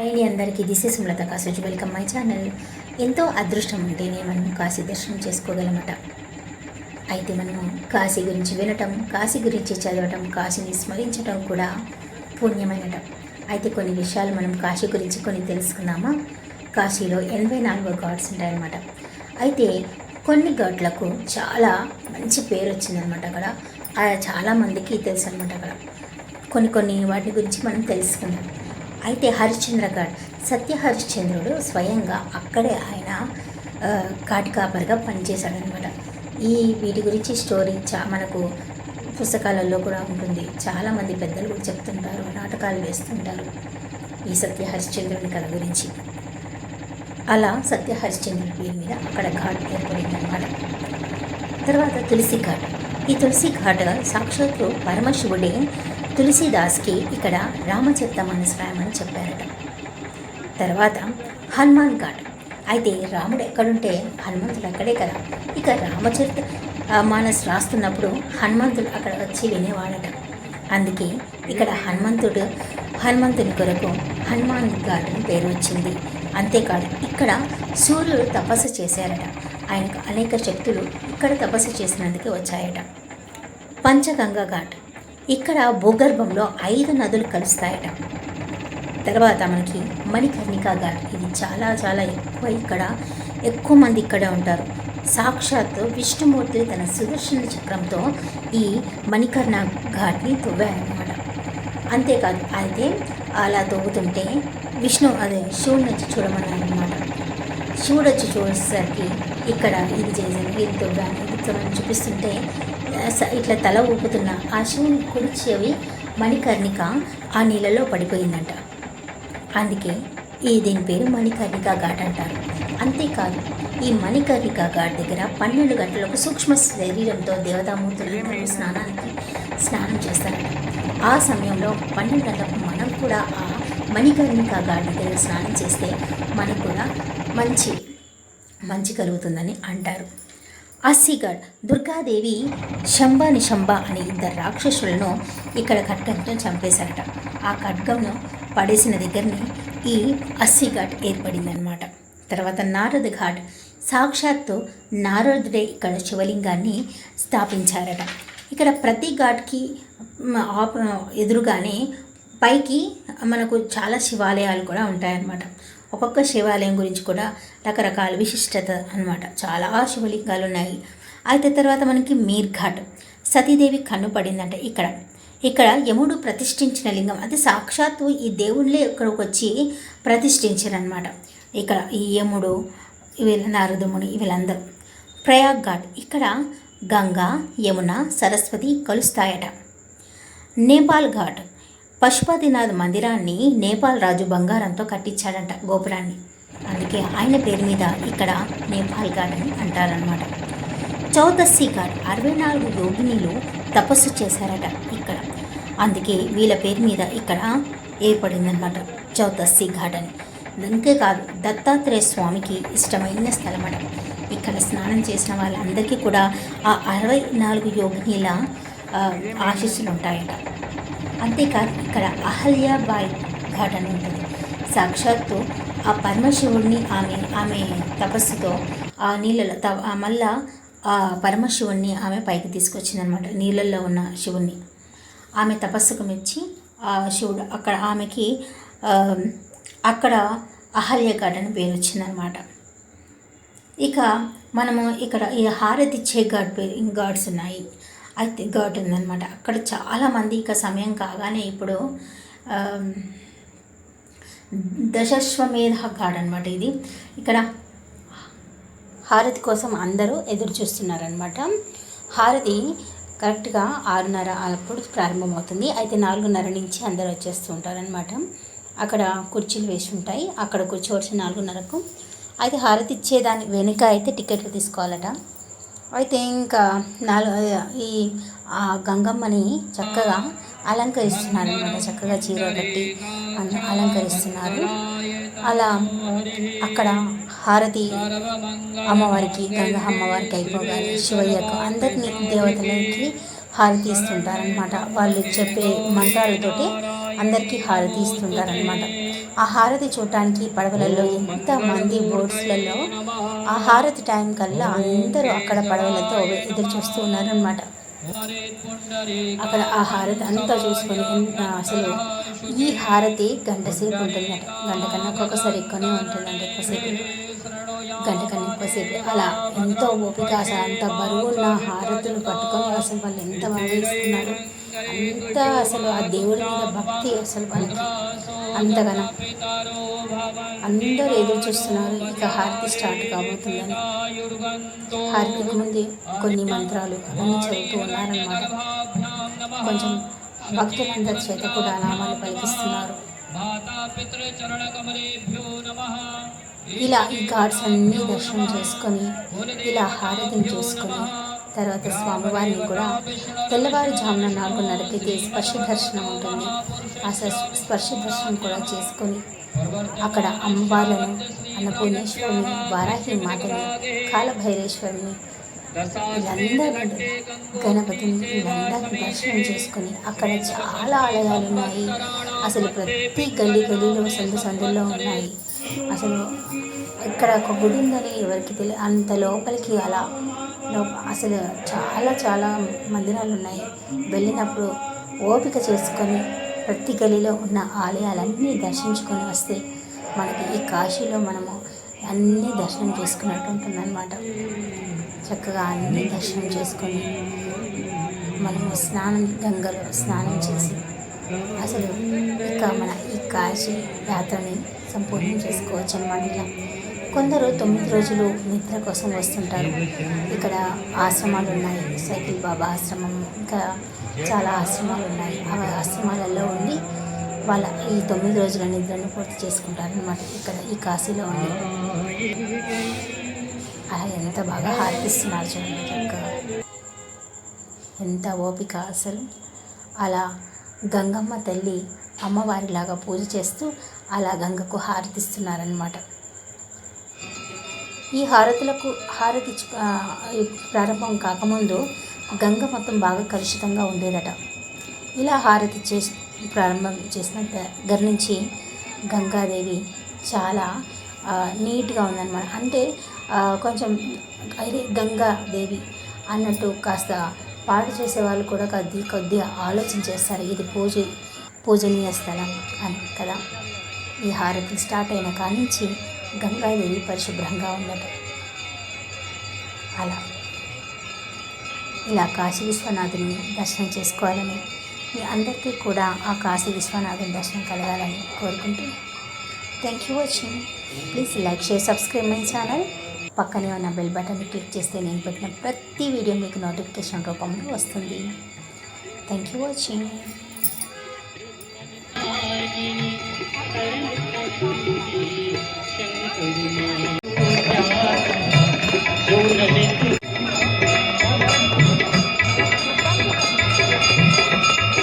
అండి అందరికీ. This is Sumalatha కాసేజ్ వెల్కమ్ మై ఛానల్ ఎంతో అదృష్టం ఉంటేనే మనం కాశీ దర్శనం చేసుకోగలమట. అయితే మనము కాశీ గురించి వినటం కాశీ గురించి చదవటం కాశీని స్మరించటం కూడా పుణ్యమైనట. అయితే కొన్ని విషయాలు మనం కాశీ గురించి కొన్ని తెలుసుకుందామా? కాశీలో ఎనభై నాలుగు గాడ్స్ ఉంటాయన్నమాట. అయితే కొన్ని గాడ్లకు చాలా మంచి పేరు వచ్చిందనమాట అక్కడ. చాలామందికి తెలుసు అనమాట అక్కడ. కొన్ని కొన్ని వాటి గురించి మనం తెలుసుకుందాం. అయితే హరిశ్చంద్ర ఘాట్ సత్య హరిశ్చంద్రుడు స్వయంగా అక్కడే ఆయన ఘాట్ కాటి కాపరిగా పనిచేశాడనమాట ఈ వీటి గురించి స్టోరీ చా మనకు పుస్తకాలలో కూడా ఉంటుంది. చాలామంది పెద్దలు కూడా చెప్తుంటారు నాటకాలు వేస్తుంటారు ఈ సత్య హరిశ్చంద్రుని కథ గురించి. అలా సత్య హరిశ్చంద్రుడి పేరు మీద అక్కడ ఘాట్ ఏర్పడిందనమాట తర్వాత తులసి ఘాట్ ఈ తులసి ఘాట్ సాక్షాత్తు పరమశివుడే తులసిదాస్కి ఇక్కడ రామచరిత మనస్రాయమని చెప్పారట. తర్వాత హనుమాన్ ఘాట్. అయితే రాముడు ఎక్కడుంటే హనుమంతుడు అక్కడే కదా. ఇక రామచరిత మానస్ రాస్తున్నప్పుడు హనుమంతుడు అక్కడ వచ్చి వినేవాడట. అందుకే ఇక్కడ హనుమంతుడు హనుమంతుని కొరకు హనుమాన్ ఘాట్ అని పేరు వచ్చింది. అంతేకాదు ఇక్కడ సూర్యుడు తపస్సు చేశారట. ఆయనకు అనేక శక్తులు ఇక్కడ తపస్సు చేసినందుకే వచ్చాయట. పంచగంగా ఘాట్. ఇక్కడ భూగర్భంలో ఐదు నదులు కలుస్తాయట. తర్వాత మనకి మణికర్ణికా ఘాట్. ఇది చాలా చాలా ఎక్కువ ఇక్కడ ఎక్కువ మంది ఇక్కడ ఉంటారు. సాక్షాత్తు విష్ణుమూర్తి తన సుదర్శన చక్రంతో ఈ మణికర్ణ ఘాట్ని తవ్వాయన్నమాట అంతేకాదు అయితే అలా తవ్వుతుంటే విష్ణు అదే శివుడిని వచ్చి చూడమన్నారనమాట శివుడు వచ్చి చూసేసరికి ఇక్కడ ఇది చేశాను ఇది తవ్వాను ఇది చూపిస్తుంటే ఇట్లా తల ఊపుతున్న ఆ శివుని కుడి చెవి మణికర్ణిక ఆ నీళ్ళలో పడిపోయిందంట. అందుకే ఈ దీని పేరు మణికర్ణిక ఘాట్ అంటారు. అంతేకాదు ఈ మణికర్ణిక ఘాట్ దగ్గర పన్నెండు గంటలకు సూక్ష్మ శరీరంతో దేవతామూర్తులు స్నానానికి స్నానం చేస్తారంట ఆ సమయంలో పన్నెండు గంటలకు మనం కూడా ఆ మణికర్ణిక ఘాట్ దగ్గర స్నానం చేస్తే మనకు కూడా మంచి మంచి కలుగుతుందని అంటారు. అస్సిగఢ్ దుర్గాదేవి శంభ నిశంభ అనే ఇద్దరు రాక్షసులను ఇక్కడ ఖడ్గంతో చంపేశారట. ఆ ఖడ్గంను పడేసిన దగ్గరనే ఈ అస్సిఘాట్ ఏర్పడిందనమాట తర్వాత నారద్ ఘాట్ సాక్షాత్తు నారదుడే ఇక్కడ శివలింగాన్ని స్థాపించారట. ఇక్కడ ప్రతి ఘాట్కి మ, ఎదురుగానే పైకి మనకు చాలా శివాలయాలు కూడా ఉంటాయన్నమాట. ఒక్కొక్క శివాలయం గురించి కూడా రకరకాల విశిష్టత అన్నమాట. చాలా శివలింగాలు ఉన్నాయి. అయితే తర్వాత మనకి మీర్ ఘాట్ సతీదేవి కన్ను పడిందంట ఇక్కడ. ఇక్కడ యముడు ప్రతిష్ఠించిన లింగం. అది సాక్షాత్తు ఈ దేవుళ్ళే ఇక్కడికి వచ్చి ప్రతిష్ఠించారనమాట ఇక్కడ ఈ యముడు వీళ్ళ నారదముని వీళ్ళందరూ. ప్రయాగ్ ఘాట్ ఇక్కడ గంగా యమున సరస్వతి కలుస్తాయట. నేపాల్ ఘాట్. పశుపతినాథ్ మందిరాన్ని నేపాల్ రాజు బంగారంతో కట్టించాడంట గోపురాన్ని. అందుకే ఆయన పేరు మీద ఇక్కడ నేపాల్ ఘాట్ అని అంటారనమాట చౌదస్సి ఘాట్ అరవై నాలుగు యోగినిలు తపస్సు చేశారట ఇక్కడ. అందుకే వీళ్ళ పేరు మీద ఇక్కడ ఏర్పడిందనమాట చౌదస్సి ఘాట్ అని. కాదు దత్తాత్రేయ స్వామికి ఇష్టమైన స్థలమట. ఇక్కడ స్నానం చేసిన వాళ్ళందరికీ కూడా ఆ అరవై నాలుగు యోగినీల ఆశీస్సులు ఉంటాయట. అంతేకాదు ఇక్కడ అహల్యాబాయ్ ఘాట్ అని ఉంటుంది. సాక్షాత్తు ఆ పరమశివుడిని ఆమె ఆమె తపస్సుతో ఆ నీళ్ళలో త మళ్ళా ఆ పరమశివుణ్ణి ఆమె పైకి తీసుకొచ్చిందనమాట నీళ్ళల్లో ఉన్న శివుణ్ణి. ఆమె తపస్సుకు మెచ్చి ఆ శివుడు అక్కడ ఆమెకి అక్కడ అహల్య ఘాట్ అని పేరు వచ్చిందనమాట ఇక మనము ఇక్కడ ఈ హారతిచ్చే ఘాట్ పేరు గాడ్స్ ఉన్నాయి. అయితే ఘాట్ ఉందన్నమాట అక్కడ చాలామంది ఇక సమయం కాగానే ఇప్పుడు ఆమ్, దశశ్వమేధ ఘాట్ అనమాట ఇది. ఇక్కడ హారతి కోసం అందరూ ఎదురు చూస్తున్నారనమాట హారతి కరెక్ట్గా ఆరున్నర అప్పుడు ప్రారంభమవుతుంది. అయితే నాలుగున్నర నుంచి అందరూ వచ్చేస్తూ ఉంటారనమాట అక్కడ కుర్చీలు వేసి ఉంటాయి. అక్కడ కూర్చోవచ్చు నాలుగున్నరకు. అయితే హారతి ఇచ్చేదాని వెనుక అయితే టికెట్లు తీసుకోవాలట. అయితే ఇంకా నాలుగు ఈ ఆ గంగమ్మని చక్కగా అలంకరిస్తున్నారు అనమాట చక్కగా చీర కట్టి అలంకరిస్తున్నారు. అలా అక్కడ హారతి అమ్మవారికి గంగ అమ్మవారికి అయిపోగానే శివయ్యకు అందరినీ దేవతలకి హారతి ఇస్తుంటారనమాట వాళ్ళు చెప్పే మంత్రాలతోటి అందరికీ హారతి ఇస్తుంటారనమాట ఆ హారతి చూడటానికి పడవలలో ఎంతమంది బోట్స్లలో ఆ హారతి టైం కల్లా అందరూ అక్కడ పడవలతో ఎదురు చూస్తూ ఉన్నారనమాట అక్కడ ఆ హారతి అంతా చూసుకొని అసలు ఈ హారతి గంట సేపు ఉంటుందట. గంట కన్నా ఒక్కొక్కసారి ఎక్కువనే ఉంటుందంట ఎక్కువసేపు. గంట కన్నా ఎక్కువసేపు. అలా ఎంతో ఓపిక అసలు అంత బరువున్న హారతులు పట్టుకొని అసలు వాళ్ళు ఎంత ఇస్తున్నారు అంత అసలు ఆ దేవుడి మీద భక్తి అసలు వాళ్ళకి అంతగానో. అందరూ ఎదురు చూస్తున్నారు. ఇక హారతి స్టార్ట్ కాబోతుందని. హారతికి ముందు కొన్ని మంత్రాలు అవన్నీ చదువుతూ ఉన్నారన్నమాట. కొంచెం భక్తులందరి చేత కూడా నామాలు పలికిస్తున్నారు. ఇలా ఈ గాడ్స్ అన్నీ దర్శనం చేసుకొని ఇలా హారతిని చేసుకొని తర్వాత స్వామివారిని కూడా తెల్లవారుజామున నాలుగున్నరకైతే స్పర్శ దర్శనం ఉంటుంది. ఆ స్పర్శ దర్శనం కూడా చేసుకొని అక్కడ అమ్మవార్లను అన్నపూర్ణేశ్వరిని వారాహి మాతని కాలభైరేశ్వరిని వీళ్ళందరినీ గణపతిని వీళ్ళందరినీ దర్శనం చేసుకొని అక్కడ చాలా ఆలయాలు ఉన్నాయి. అసలు ప్రతి గల్లీ గల్లీలో సందు సందుల్లో ఉన్నాయి. అసలు ఇక్కడ ఒక గుడి ఉందని ఎవరికి తెలియదు అంత లోపలికి అలా అసలు చాలా చాలా మందిరాలు ఉన్నాయి. వెళ్ళినప్పుడు ఓపిక చేసుకొని ప్రతి గలిలో ఉన్న ఆలయాలన్నీ దర్శించుకొని వస్తే మనకి ఈ కాశీలో మనము అన్నీ దర్శనం చేసుకున్నట్టు ఉంటుందన్నమాట. చక్కగా అన్నీ దర్శనం చేసుకొని మనము స్నానం గంగలో స్నానం చేసి అసలు ఇక మన ఈ కాశీ యాత్రని సంపూర్ణం చేసుకోవచ్చు అనమాట ఇలా. కొందరు తొమ్మిది రోజులు నిద్ర కోసం వస్తుంటారు. ఇక్కడ ఆశ్రమాలు ఉన్నాయి. సైకిల్ బాబా ఆశ్రమం ఇంకా చాలా ఆశ్రమాలు ఉన్నాయి. ఆ ఆశ్రమాలలో ఉండి వాళ్ళ ఈ తొమ్మిది రోజుల నిద్రను పూర్తి చేసుకుంటారు అనమాట ఇక్కడ ఈ కాశీలో ఉండి. అలా ఎంత బాగా హారతిస్తున్నారు చూడండి చక్కగా. ఎంత ఓపిక అసలు. అలా గంగమ్మ తల్లి అమ్మవారిలాగా పూజ చేస్తూ అలా గంగకు హారతిస్తున్నారనమాట ఈ హారతులకు హారతి ప్రారంభం కాకముందు గంగ మొత్తం బాగా కలుషితంగా ఉండేదట. ఇలా హారతి చేసి ప్రారంభం చేసిన దగ్గర నుంచి గంగాదేవి చాలా నీట్గా ఉందన్నమాట. అంటే కొంచెం అరే గంగాదేవి అన్నట్టు కాస్త పాట చేసే వాళ్ళు కూడా కొద్ది కొద్దిగా ఆలోచన చేస్తారు. ఇది పూజ పూజనీయ స్థలం అని కదా. ఈ హారతి స్టార్ట్ అయిన కానించి గంగాదేవి పరిశుభ్రంగా ఉన్నట అలా. ఇలా కాశీ విశ్వనాథుని దర్శనం చేసుకోవాలని మీ అందరికీ కూడా ఆ కాశీ విశ్వనాథుని దర్శనం కలగాలని కోరుకుంటూ thank you watching please like share subscribe my channel పక్కనే ఉన్న బెల్ బటన్ క్లిక్ చేస్తే నేను పెట్టిన ప్రతి వీడియో మీకు నోటిఫికేషన్ రూపంలో వస్తుంది. Thank you watching ശങ്കരുമാ